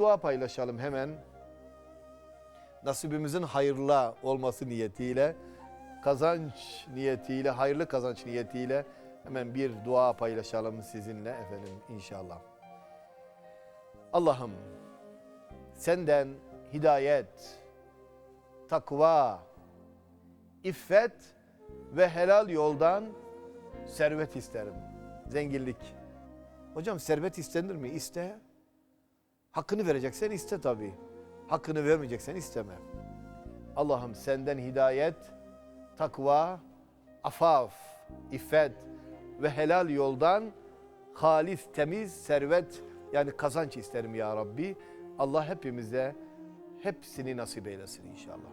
Dua paylaşalım hemen. Nasibimizin hayırlı olması niyetiyle, kazanç niyetiyle, hayırlı kazanç niyetiyle hemen bir dua paylaşalım sizinle efendim inşallah. Allah'ım senden hidayet, takva, iffet ve helal yoldan servet isterim. Zenginlik. Hocam servet istenir mi? İste. Hakkını vereceksen iste tabii. Hakkını vermeyeceksen isteme. Allah'ım senden hidayet, takva, afaf, iffet ve helal yoldan halis, temiz, servet yani kazanç isterim ya Rabbi. Allah hepimize hepsini nasip eylesin inşallah.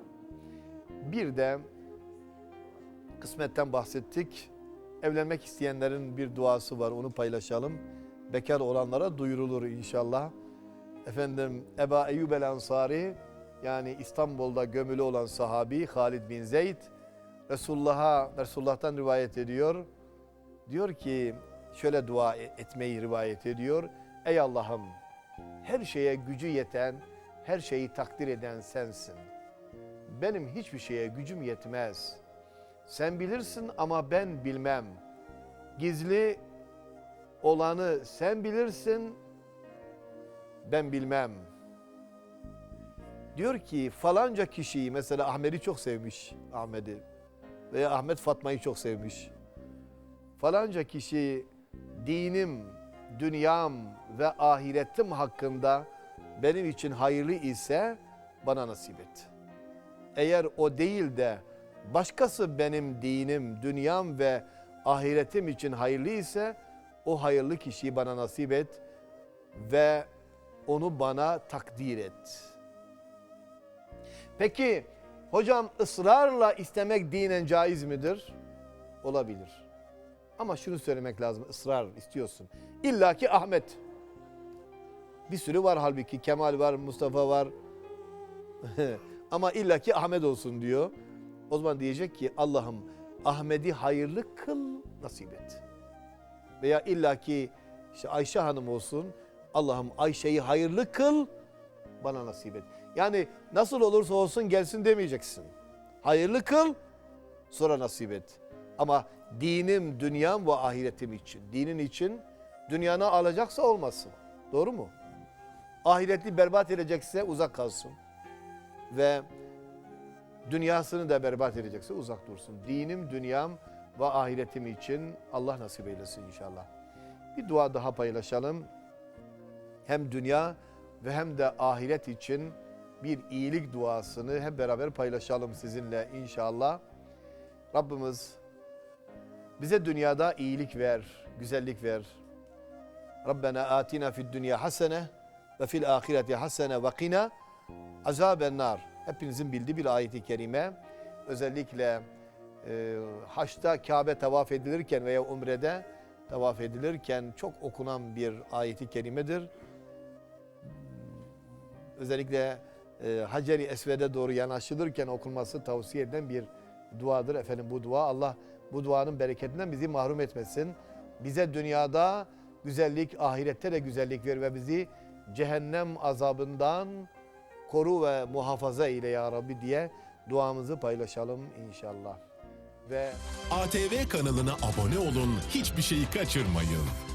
Bir de kısmetten bahsettik. Evlenmek isteyenlerin bir duası var onu paylaşalım. Bekar olanlara duyurulur inşallah. Efendim Eba Eyyub el Ansari yani İstanbul'da gömülü olan sahabi Halid bin Zeyd Resulullah'a Resulullah'tan rivayet ediyor. Diyor ki şöyle dua e- etmeyi rivayet ediyor. Ey Allah'ım her şeye gücü yeten, her şeyi takdir eden sensin. Benim hiçbir şeye gücüm yetmez. Sen bilirsin ama ben bilmem. Gizli olanı sen bilirsin, ben bilmem. Diyor ki falanca kişiyi mesela Ahmet'i çok sevmiş Ahmet'i veya Ahmet Fatma'yı çok sevmiş. Falanca kişi dinim, dünyam ve ahiretim hakkında benim için hayırlı ise bana nasip et. Eğer o değil de başkası benim dinim, dünyam ve ahiretim için hayırlı ise o hayırlı kişiyi bana nasip et ve onu bana takdir et. Peki hocam ısrarla istemek dinen caiz midir? Olabilir. Ama şunu söylemek lazım ısrar istiyorsun. İlla ki Ahmet. Bir sürü var halbuki Kemal var, Mustafa var. Ama illa ki Ahmet olsun diyor. O zaman diyecek ki Allah'ım Ahmet'i hayırlı kıl nasip et. Veya illa ki işte Ayşe Hanım olsun. Allah'ım Ayşe'yi hayırlı kıl bana nasip et. Yani nasıl olursa olsun gelsin demeyeceksin. Hayırlı kıl sonra nasip et. Ama dinim, dünyam ve ahiretim için. Dinin için dünyanı alacaksa olmasın. Doğru mu? Ahireti berbat edecekse uzak kalsın. Ve dünyasını da berbat edecekse uzak dursun. Dinim, dünyam ve ahiretim için Allah nasip eylesin inşallah. Bir dua daha paylaşalım. Hem dünya ve hem de ahiret için bir iyilik duasını hep beraber paylaşalım sizinle inşallah. Rabbimiz bize dünyada iyilik ver, güzellik ver. Rabbena atina fid dünya hasene ve fil ahireti hasene ve qina azaben nar. Hepinizin bildiği bir ayeti kerime. Özellikle e, haçta Kabe tavaf edilirken veya umrede tavaf edilirken çok okunan bir ayeti kerimedir. Özellikle e, Hacer-i Esved'e doğru yanaşılırken okunması tavsiye edilen bir duadır. Efendim bu dua Allah bu duanın bereketinden bizi mahrum etmesin. Bize dünyada güzellik, ahirette de güzellik ver ve bizi cehennem azabından koru ve muhafaza eyle ya Rabbi diye duamızı paylaşalım inşallah. Ve ATV kanalına abone olun, hiçbir şeyi kaçırmayın.